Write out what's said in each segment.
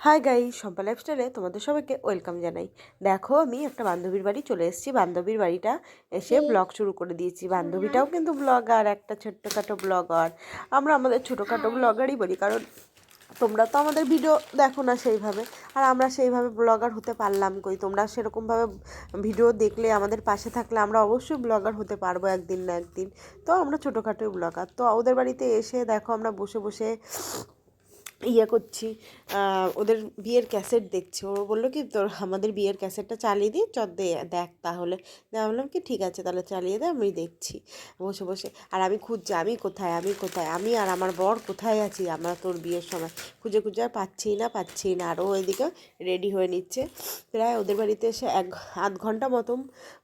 High গাই সম্পা লাইফস্টাইলে তোমাদের সবাইকে ওয়েলকাম জানাই। দেখো আমি একটা বান্ধবীর বাড়ি চলে এসেছি। বান্ধবীর বাড়িটা এসে ব্লগ শুরু করে দিয়েছি। বান্ধবীটাও কিন্তু ব্লগার একটা ছোট্টখাটো ব্লগার আমরা আমাদের ছোটোখাটো ব্লগারই বলি কারণ তোমরা তো আমাদের ভিডিও দেখো না সেইভাবে। আর আমরা সেইভাবে ব্লগার হতে পারলাম কই? তোমরা সেরকমভাবে ভিডিও দেখলে আমাদের পাশে থাকলে আমরা অবশ্যই ব্লগার হতে পারব একদিন না একদিন। তো আমরা ছোটোখাটোই ব্লগার তো ওদের বাড়িতে এসে দেখো আমরা বসে বসে ইয়ে করছি ওদের বিয়ের ক্যাসেট দেখছি। ও বলল কি, তোর, আমাদের বিয়ের ক্যাসেটটা চালিয়ে দিই চ দে, দেখ তাহলে। বললাম কি, ঠিক আছে, তাহলে চালিয়ে দে, আমি দেখছি। বসে বসে, আর আমি খুঁজছি, আমি কোথায় আমি কোথায়, আমি আর আমার বর কোথায় আছি? আমরা তোর বিয়ের সময় খুঁজে খুঁজে আর পাচ্ছি না পাচ্ছি না। আর ও এদিকে রেডি হয়ে নিচ্ছে। প্রায় ওদের বাড়িতে এসে এক আধ ঘণ্টা মতন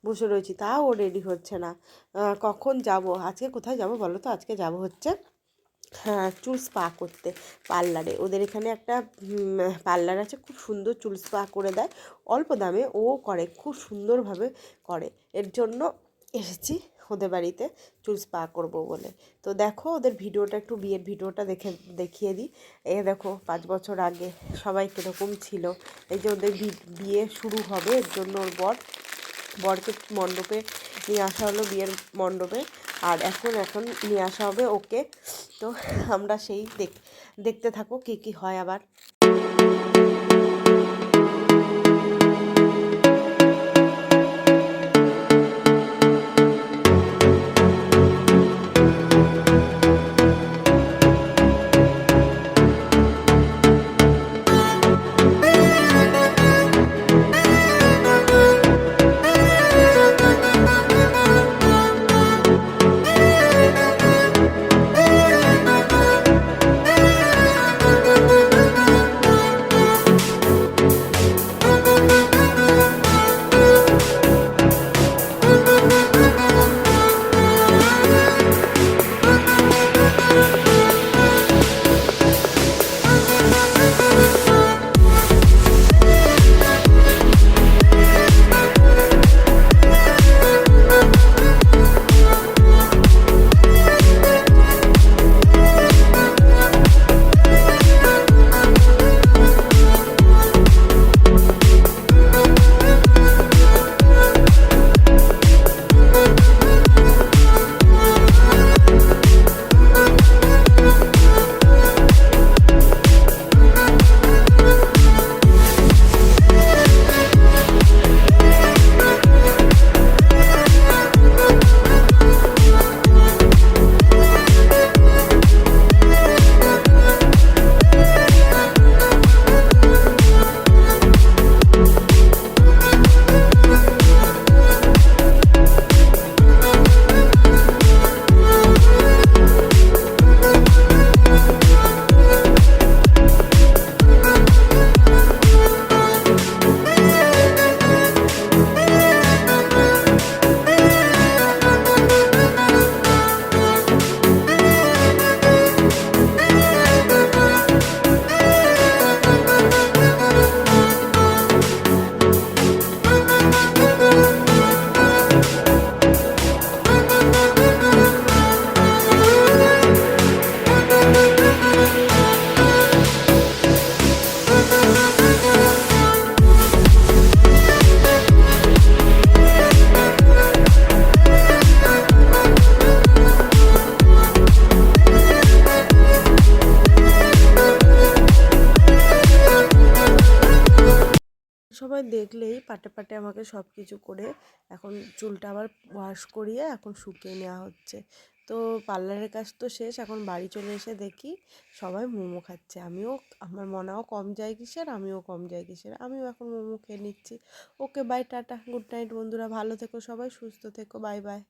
বসে রয়েছি, তাও ও রেডি হচ্ছে না। কখন যাব? আজকে কোথায় যাব বলো তো? আজকে যাব হচ্ছে চুল স্পা করতে পার্লারে। ওদের এখানে একটা পার্লার আছে, খুব সুন্দর চুল স্পা করে দেয়। অল্প দামে ও করে, খুব সুন্দরভাবে করে। এর জন্য এসেছি ওদের বাড়িতে চুল স্পা করব বলে। তো দেখো, ওদের ভিডিওটা একটু বিয়ের ভিডিওটা দেখে, দেখিয়ে দিই। এ দেখো, পাঁচ বছর আগে সবাই কীরকম ছিল। এই যে ওদের বিয়ে শুরু হবে, এর জন্য ওর বর, বরকে মণ্ডপে নিয়ে আসা হলো, বিয়ের মণ্ডপে। আর এখন এখন নিয়ে আসা হবে ওকে। তো আমরা সেই দেখ, দেখতে থাকো কী কী হয় আবার। সবাই দেখলেই পাটে পাটে আমাকে সব কিছু করে এখন চুলটা আবার ওয়াশ করিয়ে এখন শুকিয়ে নেওয়া হচ্ছে। তো পার্লারের কাজ তো শেষ, এখন বাড়ি চলে এসে দেখি সবাই মোমো খাচ্ছে। আমিও, আমার মনেও কম যায় কিসের, আমিও কম যাই কিসের। আমিও এখন মোমো খেয়ে নিচ্ছি। Okay, bye, tata, good night বন্ধুরা, ভালো থেকো সবাই, সুস্থ থেকো, বাই বাই।